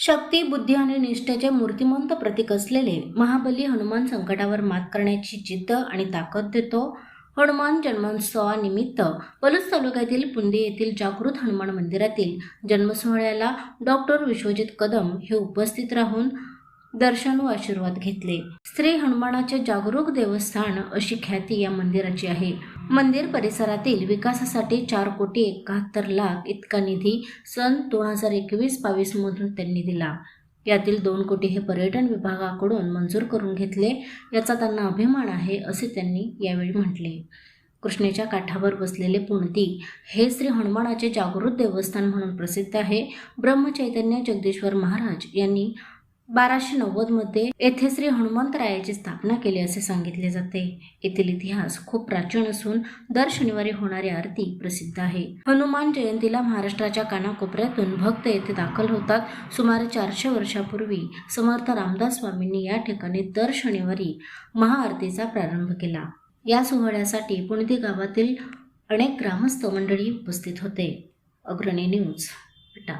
शक्ती बुद्धी आणि निष्ठेचे मूर्तिमंत प्रतीक असलेले महाबली हनुमान संकटावर मात करण्याची जिद्द आणि ताकद देतो. हनुमान जन्मोत्सवानिमित्त पलूस तालुक्यातील पुंदी येथील जागृत हनुमान मंदिरातील जन्मसोहळ्याला डॉक्टर विश्वजित कदम हे उपस्थित राहून दर्शन व आशीर्वाद घेतले. स्त्री हनुमानाचे जागरूक देवस्थान अशी ख्याती या मंदिराची आहे. मंदिर परिसरातील विकासासाठी चार कोटी एकाहत्तर लाख इतका निधी सन दोन हजार एकवीस बावीसमधून त्यांनी दिला. यातील दोन कोटी हे पर्यटन विभागाकडून मंजूर करून घेतले याचा त्यांना अभिमान आहे असे त्यांनी यावेळी म्हटले. कृष्णेच्या काठावर बसलेले पुणती हे श्री हनुमानाचे जागृत देवस्थान म्हणून प्रसिद्ध आहे. ब्रह्मचैतन्य जगदीश्वर महाराज यांनी बाराशे नव्वदमध्ये येथे श्री हनुमंतरायाची स्थापना केली असे सांगितले जाते. येथील इतिहास खूप प्राचीन असून दर शनिवारी होणारी आरती प्रसिद्ध आहे. हनुमान जयंतीला महाराष्ट्राच्या कानाकोपऱ्यातून भक्त येथे दाखल होतात. सुमारे चारशे वर्षापूर्वी समर्थ रामदास स्वामींनी या ठिकाणी दर शनिवारी महाआरतीचा प्रारंभ केला. या सोहळ्यासाठी पुणेती गावातील अनेक ग्रामस्थ मंडळी उपस्थित होते. अग्रणी न्यूज विटा